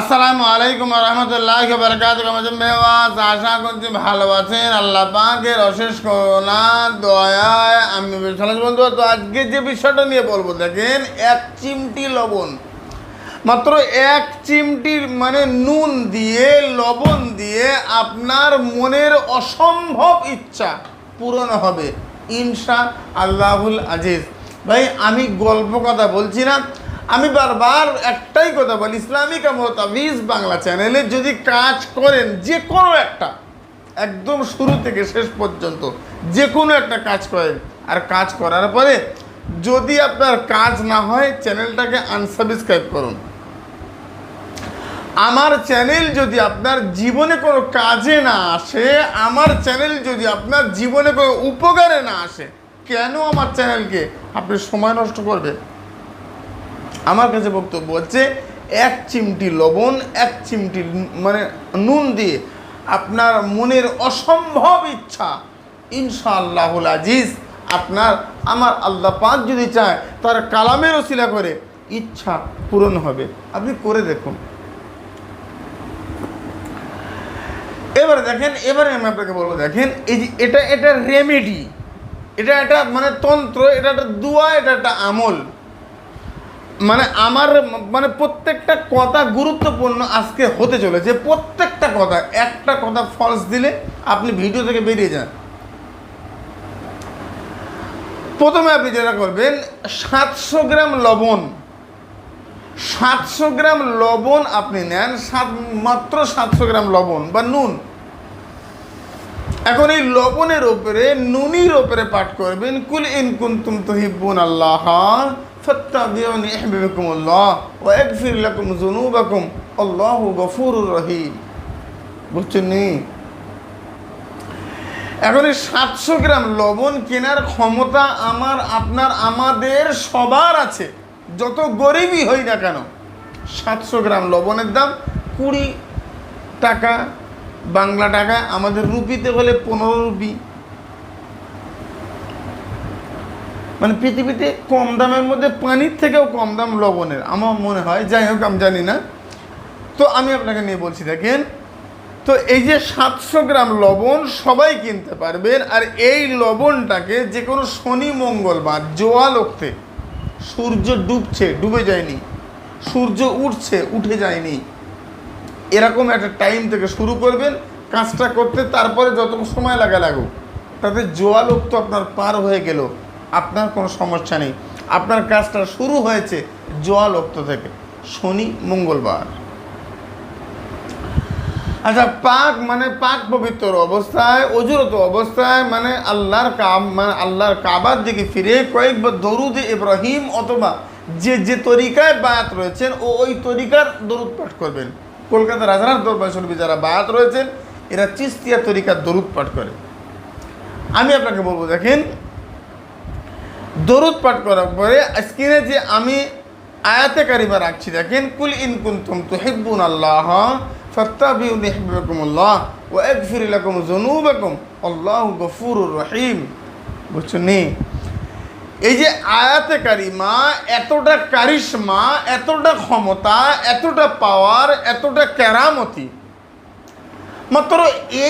আসসালামু আলাইকুম রহমতুল্লাহ বরকাত মেওয়াজ আশা করছি ভালো আছেন। আল্লাহ পাকের অশেষ করোনা দয়ায় আমি সালাম বন্ধু, তো আজকে যে বিষয়টা নিয়ে বলব, দেখেন, এক চিমটি লবণ। মাত্র এক চিমটির মানে নুন দিয়ে, লবণ দিয়ে আপনার মনের অসম্ভব ইচ্ছা পূরণ হবে। ইনশা আল্লাহুল আজিজ। ভাই, আমি গল্প কথা বলছি না। আমি বারবার একটাই কথা বলি, ইসলামিক মোতাবিজ বাংলা চ্যানেলে যদি কাজ করেন, যে কোনো একটা, একদম শুরু থেকে শেষ পর্যন্ত, যে কোনো একটা কাজ করেন। আর কাজ করার পরে যদি আপনার কাজ না হয় চ্যানেলটাকে আনসাবস্ক্রাইব করুন। আমার চ্যানেল যদি আপনার জীবনে কোনো কাজে না আসে, আমার চ্যানেল যদি আপনার জীবনে কোনো উপকারে না আসে, কেন আমার চ্যানেলকে আপনি সময় নষ্ট করবেন? আমার কাছে বক্তব্য হচ্ছে, এক চিমটি লবণ, এক চিমটি মানে নুন দিয়ে আপনার মনের অসম্ভব ইচ্ছা, ইনশাআল্লাহুল আজিজ, আপনার, আমার আল্লাহ পাক যদি চায়, তার কালামের ওসিলা করে, ইচ্ছা পূরণ হবে। আপনি করে দেখুন। এবারে দেখেন, এবারে আমি আপনাকে বলব, দেখেন, এই যে এটা এটা রেমেডি এটা একটা মানে তন্ত্র, এটা একটা দুয়া, এটা একটা আমল। মানে আমার মানে প্রত্যেকটা কথা গুরুত্বপূর্ণ আজকে হতে চলেছে। প্রত্যেকটা কথা, একটা কথা ফলস দিলে আপনি ভিডিও থেকে বেরিয়ে যান। প্রথমে আপনি যেটা করবেন, সাতশো গ্রাম লবণ, সাতশো গ্রাম লবণ আপনি নেন, সাত, মাত্র সাতশো গ্রাম লবণ বা নুন। এখন এই লবণের ওপরে নুনির ওপরে পাঠ করবেন, কুল ইন কুনতুম তুহিব্বুন আল্লাহ ফাত্তাবিউনি ইহবিবকুমুল্লাহ ওয়া ইয়াগফির লাকুম যুনুবাকুম আল্লাহু গফুরুর রহিম বুঝছেন নি? এখন এই সাতশো গ্রাম লবণ কেনার ক্ষমতা আমার, আপনার, আমাদের সবার আছে। যত গরিবই হই না কেন, সাতশো গ্রাম লবণের দাম কুড়ি টাকা, বাংলা টাকা, আমাদের রুপিতে হলে পনেরো রুপি। মানে পৃথিবীতে কম দামের মধ্যে পানির থেকেও কম দাম লবণের। আমার মনে হয়, যাই হোক, আমি জানি না। তো আমি আপনাকে নিয়ে বলছি, দেখেন। তো এই যে সাতশো গ্রাম লবণ সবাই কিনতে পারবেন, আর এই লবণটাকে যে কোনো শনি মঙ্গলবার জোয়ালোকতে সূর্য ডুবছে, ডুবে যায়নি, সূর্য উঠছে, উঠে যায়নি, এরকম একটা টাইম থেকে শুরু করবেন, কাজটা করতে, তারপরে যত সময় লাগা লাগুক, তাতে জোয়ালোক তো আপনার পার হয়ে গেল। আপনার কোনো সমস্যা নেই। আপনার কাজটা শুরু হয়েছে জোয়ালোক্ত থেকে, শনি মঙ্গলবার। আচ্ছা পাক মানে পাক পবিত্র অবস্থায়, অজুরত অবস্থায় মানে আল্লাহর কাব মানে আল্লাহর কাবার দিকে ফিরে কয়েকবার দরুদ ইব্রাহিম অথবা যে যে তরিকায় বায়াত রয়েছেন, ও ওই তরিকার দরুদ পাঠ করবেন। কলকাতা রাজার দরবার শরীফে যারা বায়াত রয়েছেন, এরা চিস্তিয়া তরিকার দরুদ পাঠ করে। আমি আপনাকে বলব, দেখেন দরুদ পাঠ করার পরে স্ক্রিনে যে আমি আয়াতে কারিমা রাখছি, দেখেন, কুল ইন কুনতুম তুহিব্বুন আল্লাহ, ফাত্তাবিউনি ইহবিবকুমুল্লাহ ওয়া ইয়াগফির লাকুম যুনুবাকুম, আল্লাহু গফুরুর রহিম বুঝছেন? এই যে আয়াতে কারিমা এতটা কারিশমা, এতটা ক্ষমতা, এতটা পাওয়ার এতটা কেরামতি মাত্র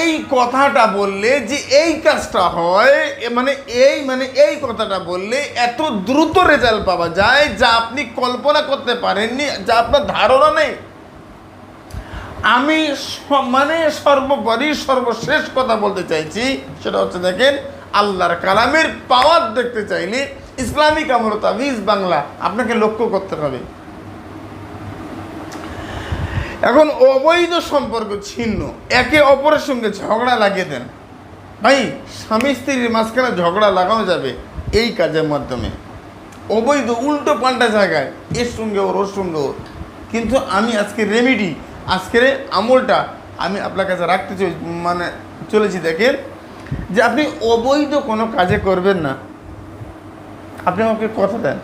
এই কথাটা বললে যে এই কাজটা হয় মানে এই মানে এই কথাটা বললে এত দ্রুত রেজাল্ট পাওয়া যায় যা আপনি কল্পনা করতে পারেননি, যা আপনার ধারণা নেই। আমি মানে সর্বোপরি সর্বশেষ কথা বলতে চাইছি, সেটা হচ্ছে দেখেন, আল্লাহর কালামের পাওয়ার দেখতে চাইলে ইসলামিক আমরতাবিজ বাংলা আপনাকে লক্ষ্য করতে হবে। এখন অবৈধ সম্পর্ক ছিন্ন। একে অপরের সঙ্গে ঝগড়া লাগিয়ে দেন। ভাই, স্বামী স্ত্রীর মাঝখানে ঝগড়া লাগানো যাবে এই কাজের মাধ্যমে। অবৈধ উল্টো পাল্টা জায়গায় এর সঙ্গে ওর ওর সঙ্গে ওর। কিন্তু আমি আজকে রেমিডি আজকের আমলটা আমি আপনার কাছে রাখতে চাই মানে চলেছি দেখেন, যে আপনি অবৈধ কোনো কাজে করবেন না। আপনি আমাকে কথা দেন।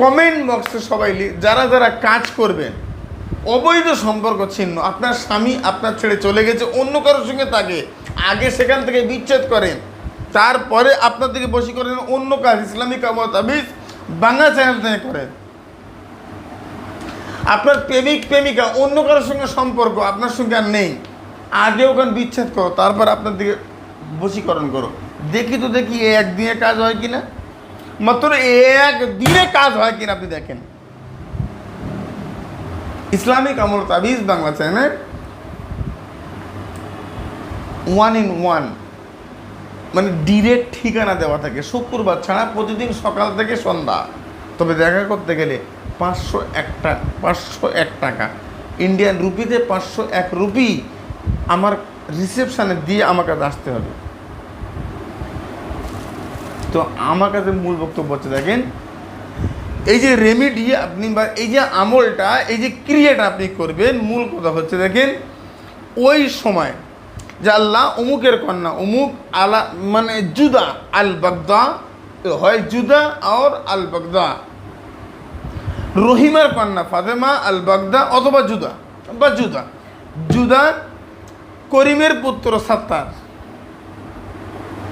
কমেন্ট বক্সে সবাই যারা যারা কাজ করবেন অবৈধ সম্পর্ক ছিন্ন। আপনার স্বামী আপনার ছেড়ে চলে গেছে, অন্য কারোর সঙ্গে তাকে আগে সেখান থেকে বিচ্ছেদ করেন। তারপরে আপনার থেকে বসি করেন, অন্য কাজ, ইসলামিক আমতাবিজ বাংলা চ্যানেল থেকে করেন। আপনার প্রেমিক, প্রেমিকা, অন্য কারোর সঙ্গে সম্পর্ক আপনার সঙ্গে আর নেই। আগে ওখানে বিচ্ছেদ করো, তারপর আপনার দিকে বশীকরণ করো। দেখি তো দেখি একদিনে কাজ হয় কিনা। মাত্র এক দিনে কাজ হয় কিনা আপনি দেখেন। ইসলামিক আমল তাবিজ Bangla channel one in one. মানে ডিরেক্ট ঠিকানা দেওয়া থাকে। শুক্রবার ছাড়া প্রতিদিন সকাল থেকে সন্ধ্যা। তবে দেখা করতে গেলে পাঁচশো একটা পাঁচশো এক টাকা। ইন্ডিয়ান রুপিতে পাঁচশো এক রুপি আমার রিসেপশানে দিয়ে আমার কাছে আসতে হবে। তো আমার কাছে মূল বক্তব্য হচ্ছে দেখেন এই যে রেমিডি আপনি বা এই যে আমলটা, এই যে ক্রিয়াটা আপনি করবেন, মূল কথা হচ্ছে দেখেন, ওই সময় যে আল্লাহ অমুকের কন্যা, অমুক আলা মানে জুদা আল বাগদা হয় জুদা আর আল বাগদা রহিমার কন্যা ফাতেমা আল বাগদা অথবা জুদা, বা জুদা। জুদা করিমের পুত্র সাত্তার।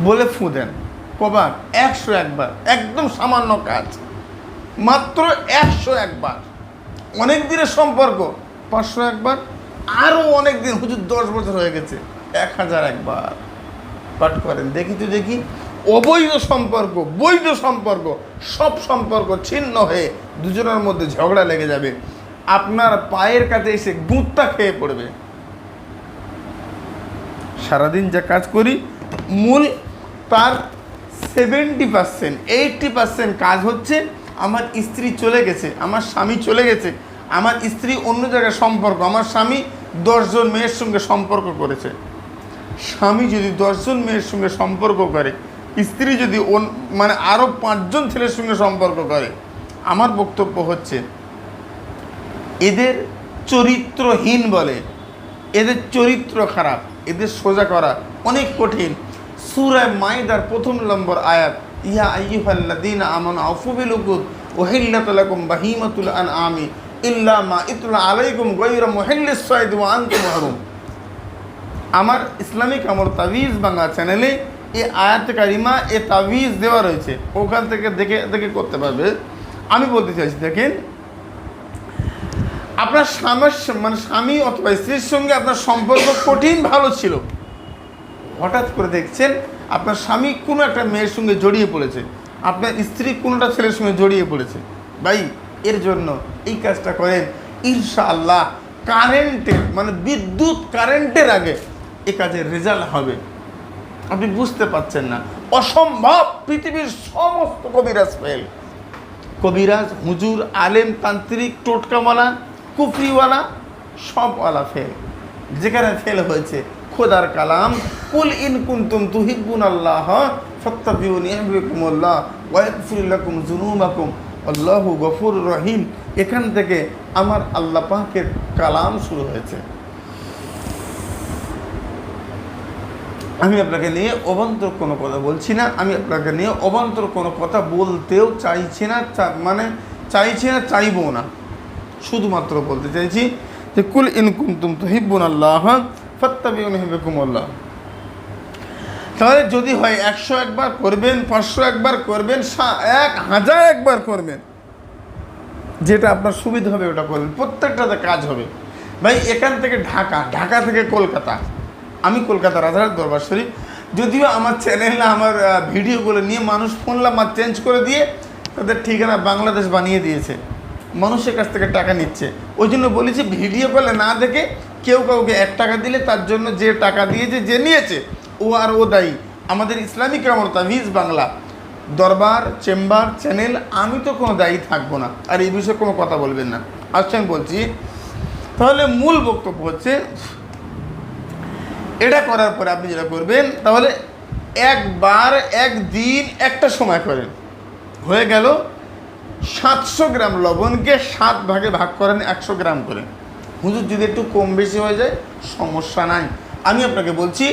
বলে ফু দেন, কবার, একশো একবার, একদম সামান্য কাজ। মাত্র একশো একবার। অনেক দিনের সম্পর্ক, পাঁচশো একবার। আরও অনেক দিন, হুজুর দশ বছর হয়ে গেছে, এক হাজার একবার। পাঠ করেন, দেখি তো দেখি। অবৈধ সম্পর্ক, বৈধ সম্পর্ক, সব সম্পর্ক ছিন্ন হয়ে দুজনের মধ্যে ঝগড়া লেগে যাবে। আপনার পায়ের কাছে এসে গুঁতটা খেয়ে পড়বে। সারাদিন যা কাজ করি, মূল তার সেভেন্টি পার্সেন্ট এইটটি পার্সেন্ট কাজ হচ্ছে আমার স্ত্রী চলে গেছে, আমার স্বামী চলে গেছে, আমার স্ত্রী অন্য জায়গায় সম্পর্ক, আমার স্বামী দশজন মেয়ের সঙ্গে সম্পর্ক করেছে। স্বামী যদি দশজন মেয়ের সঙ্গে সম্পর্ক করে, স্ত্রী যদি মানে আরও পাঁচজন ছেলের সঙ্গে সম্পর্ক করে, আমার বক্তব্য হচ্ছে, এদের চরিত্রহীন বলে, এদের চরিত্র খারাপ, এদের সোজা করা অনেক কঠিন। সুরায় মাইদার প্রথম নম্বর আয়াত ইয়া আইয়ুহাল্লাযীনা আমন আউফু বিল উকুদ উহিল্লাত লাকুম বাহিমাতুল আনআমি, ইল্লা মা ইতলা আলাইকুম গায়রা মুহিল্লিস সাইদ ওয়া আনতুম মাহরুম আমার ইসলামিক আমর তাবিজ বাংলা চ্যানেলে এই আয়াত কারিমা, এ তাবিজ দেওয়া রয়েছে। ওখান থেকে দেখে দেখে করতে পারবে। আমি বলতে চাইছি, দেখেন, আপনার স্বামীর মানে স্বামী অথবা স্ত্রীর সঙ্গে আপনার সম্পর্ক কঠিন ভালো ছিল। হঠাৎ করে দেখছেন আপনার স্বামী কোনো একটা মেয়ের সঙ্গে জড়িয়ে পড়েছে, আপনার স্ত্রী কোনোটা ছেলের সঙ্গে জড়িয়ে পড়েছে। ভাই, এর জন্য এই কাজটা করেন। ইনশাআল্লাহ কারেন্টের মানে বিদ্যুৎ কারেন্টের আগে এ কাজের রেজাল্ট হবে। আপনি বুঝতে পাচ্ছেন না। অসম্ভব পৃথিবীর সমস্ত কবিরাজ ফেল। কবিরাজ, হুজুর, আলেম, তান্ত্রিক, টোটকাওয়ালা, কুফরিওয়ালা, সবওয়ালা ফেল। যেখানে ফেল হয়েছে খোদার কালাম, কুল ইন কুনতুম তুহিব্বুন আল্লাহ লাকুম গফুর রহিম। এখান থেকে আমার আল্লাহ পাকের কালাম শুরু হয়েছে। আমি আপনাকে নিয়ে অবান্তর কোনো কথা বলছি না, আমি আপনাকে নিয়ে অবান্তর কোনো কথা বলতেও চাইছি না মানে চাইছি না চাইব না। শুধুমাত্র বলতে চাইছি যে, কুল ইনকুম তুম তো হিব্বুন আল্লাহ ফত্তাবিউন হিবেকুম আল্লাহ তাহলে যদি হয় একশো একবার করবেন, পাঁচশো একবার করবেন এক হাজার একবার করবেন, যেটা আপনার সুবিধা হবে ওটা করবেন, প্রত্যেকটাতে কাজ হবে। ভাই, এখান থেকে ঢাকা ঢাকা থেকে কলকাতা। আমি কলকাতা রাজার দরবার শরীফ। যদিও আমার চ্যানেলে আমার ভিডিওগুলো নিয়ে মানুষ ফোন নাম্বার চেঞ্জ করে দিয়ে তাদের ঠিকানা বাংলাদেশ বানিয়ে দিয়েছে। মানুষের কাছ থেকে টাকা নিচ্ছে। ওই জন্য বলেছি ভিডিও কলে না দেখে কেউ কাউকে এক টাকা দিলে তার জন্য যে টাকা দিয়েছে, যে নিয়েছে, ও আর ও দায়ী। আমাদের ইসলামিক আমল তাভিজ বাংলা। দরবার, চেম্বার, চ্যানেল, আমি তো কোনো দায়ী থাকব না। আর এই বিষয়ে কোনো কথা বলবেন না। আচ্ছা আমি বলছি, তাহলে মূল বক্তব্য হচ্ছে, এটা করার পরে আপনি যেটা করবেন, তাহলে একবার, একদিন, একটা সময় করেন। হয়ে গেল, সাতশো গ্রাম লবণকে সাত ভাগে ভাগ করেন, একশো গ্রাম করে। হুজুর যদি একটু কম বেশি হয়ে যায়, সমস্যা নাই। আমি আপনাকে বলছি,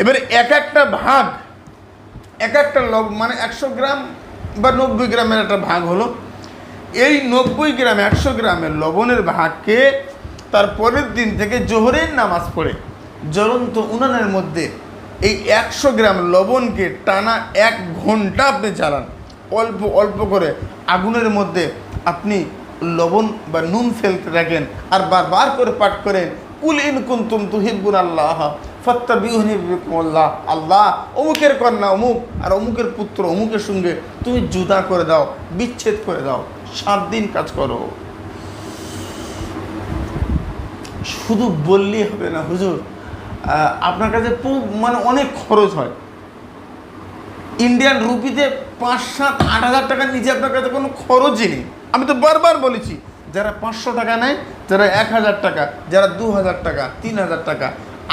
এবারে এক একটা ভাগ, এক একটা লব মানে একশো গ্রাম বা নব্বই গ্রামের একটা ভাগ হলো। এই নব্বই গ্রাম, একশো গ্রামের লবণের ভাগকে তার পরের দিন থেকে জোহরের নামাজ পড়ে। জ্বলন্ত উনানের মধ্যে এই একশো গ্রাম লবণকে টানা এক ঘণ্টা আপনি চালান। অল্প অল্প করে আগুনের মধ্যে আপনি লবণ বা নুন ফেলতে থাকেন আর বারবার করে পাঠ করেন কুল ইন কুন্তুম তুহিব্বুন আল্লাহ ফত্তাবিউনি বিকুমুল্লাহ, আল্লাহ অমুকের কন্যা অমুক আর অমুকের পুত্র অমুকের সঙ্গে তুমি জুদা করে দাও, বিচ্ছেদ করে দাও, সাত দিন কাজ করো। শুধু বললেই হবে না, হুজুর আপনার কাছে মানে অনেক খরচ হয়। ইন্ডিয়ান রুপিতে পাঁচ, সাত, আট হাজার টাকার নিচে আপনার কাছে কোনো খরচই নেই। আমি তো বারবার বলেছি, যারা পাঁচশো টাকা নেয় যারা এক হাজার টাকা, যারা দু হাজার টাকা, তিন হাজার টাকা,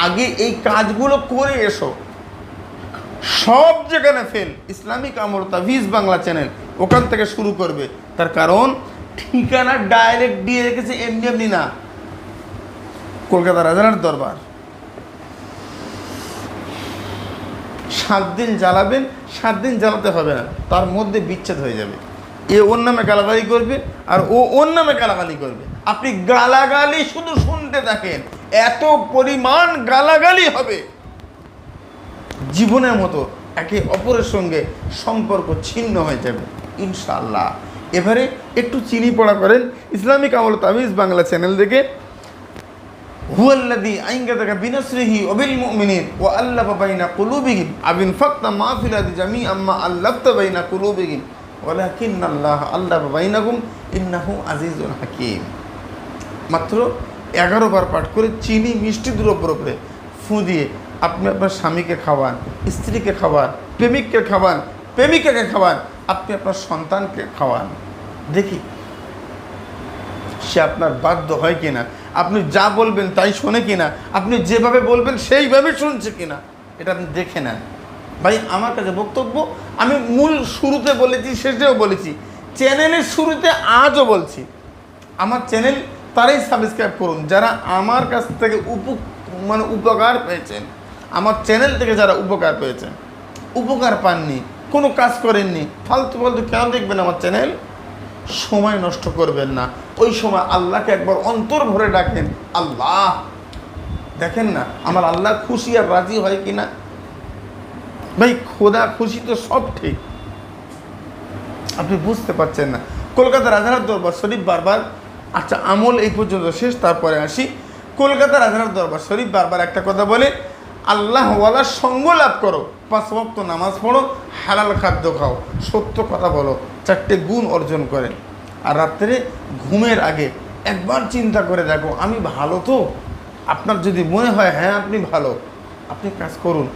আগে এই কাজগুলো করে এসো। সব যেখানে ফেল ইসলামিক আমরতা তাভিজ বাংলা চ্যানেল ওখান থেকে শুরু করবে। তার কারণ, ঠিকানা ডাইরেক্ট দিয়ে রেখেছে এমনি এমনি না। কলকাতা রাজার দরবার। সাত দিন জ্বালাবেন, সাত দিন জ্বালাতে হবে না। তার মধ্যে বিচ্ছেদ হয়ে যাবে। এ ওর নামে গালাগালি করবে আর ও ওর নামে গালাগালি করবে। আপনি গালাগালি শুধু শুনতে থাকেন, এত পরিমাণ গালাগালি হবে। জীবনের মতো একে অপরের সঙ্গে সম্পর্ক ছিন্ন হয়ে যাবে ইনশাল্লাহ এবারে একটু চিনি পড়া করেন, ইসলামিক আমল তামিজ বাংলা চ্যানেল থেকে হুয়াল্লাযী আইনগাদাকা বিনাসরিহি ওয়া বিল মুমিনিন ওয়া আল্লাফা বাইনা কুলুবিহিম। আবিন ফাক্তা মা ফিল আরদি জামিআন মা আল্লাফতা আল্লাফা বাইনাকুম ইন্নাহু হাকীম। মাত্র এগারো বার পাঠ করে চিনি মিষ্টি দ্রব্যের উপরে ফু দিয়ে আপনি আপনার স্বামীকে খাওয়ান, স্ত্রীকে খাওয়ান, প্রেমিককে খাওয়ান, প্রেমিকাকে খাওয়ান, আপনি আপনার সন্তানকে খাওয়ান। দেখি, সে আপনার বাধ্য হয় কিনা? আপনি যা বলবেন তাই শোনে কিনা? আপনি যেভাবে বলবেন সেইভাবে শুনছে কিনা? এটা আপনি দেখে নেন। ভাই, আমার কাছে বক্তব্য, আমি মূল শুরুতে বলেছি, শেষেও বলেছি। চ্যানেলের শুরুতে আজও বলছি। আমার চ্যানেল তারাই সাবস্ক্রাইব করুন, যারা আমার কাছ থেকে উপ মানে উপকার পেয়েছেন। আমার চ্যানেল থেকে যারা উপকার পেয়েছেন, উপকার পাননি, কোনো কাজ করেননি, ফালতু ফালতু কেন দেখবেন আমার চ্যানেল, সময় নষ্ট করবেন না। ওই সময় আল্লাহকে একবার অন্তর ভরে ডাকেন, আল্লাহ! দেখেন না, আমার আল্লাহ খুশি আর রাজি হয় কি না ভাই, খোদা খুশি তো সব ঠিক। আপনি বুঝতে পারছেন না। কলকাতা রাজার দরবার, শরীফ বারবার। আচ্ছা আমল এই পর্যন্ত শেষ, তারপরে আসি। কলকাতা রাজার দরবার, শরীফ বারবার একটা কথা বলে আল্লাহওয়ালার সঙ্গ লাভ করো। পাঁচ ওয়াক্ত নামাজ পড়ো, হালাল খাদ্য খাও। সত্য কথা বলো। চারটে গুণ অর্জন করেন আর রাত্রে ঘুমের আগে একবার চিন্তা করে দেখো, আমি ভালো তো? আপনার যদি মনে হয় হ্যাঁ আপনি ভালো। আপনি কাজ করুন।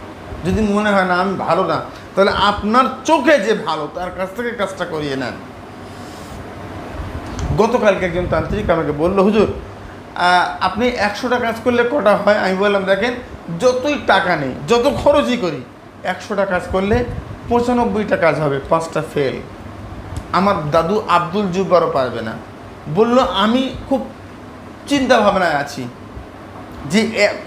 যদি মনে হয় না, আমি ভালো না, তাহলে আপনার চোখে যে ভালো, তার কাছ থেকে কাজটা করিয়ে নেন। গতকালকে একজন তান্ত্রিক আমাকে বলল, হুজুর আপনি একশোটা কাজ করলে কটা হয়? আমি বললাম, দেখেন, যতই টাকা নেই, যত খরচই করি একশোটা কাজ করলে পঁচানব্বইটা কাজ হবে, পাঁচটা ফেল। আমার দাদু আব্দুল জুব্বারও পারবে না। বলল, আমি খুব চিন্তা ভাবনায় আছি যে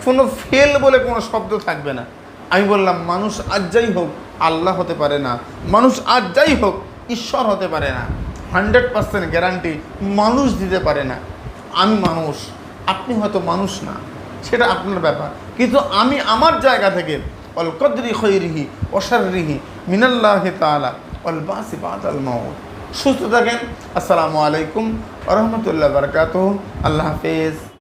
কোনো ফেল বলে কোনো শব্দ থাকবে না। আমি বললাম, মানুষ আজ যাই হোক, আল্লাহ হতে পারে না। মানুষ আজ যাই হোক, ঈশ্বর হতে পারে না। হান্ড্রেড পার্সেন্ট গ্যারান্টি মানুষ দিতে পারে না। আমি মানুষ, আপনি হয়তো মানুষ না। সেটা আপনার ব্যাপার। কিন্তু আমি আমার জায়গা থেকে অল কদরি খৈরিহি অসারিহি মিনাল্লাহ তালা অল বাসি বাদ আল মাউত। সুস্থ থাকেন। আসসালামু আলাইকুম রহমতুল্লাহ বারকাত আল্লাহ হাফেজ।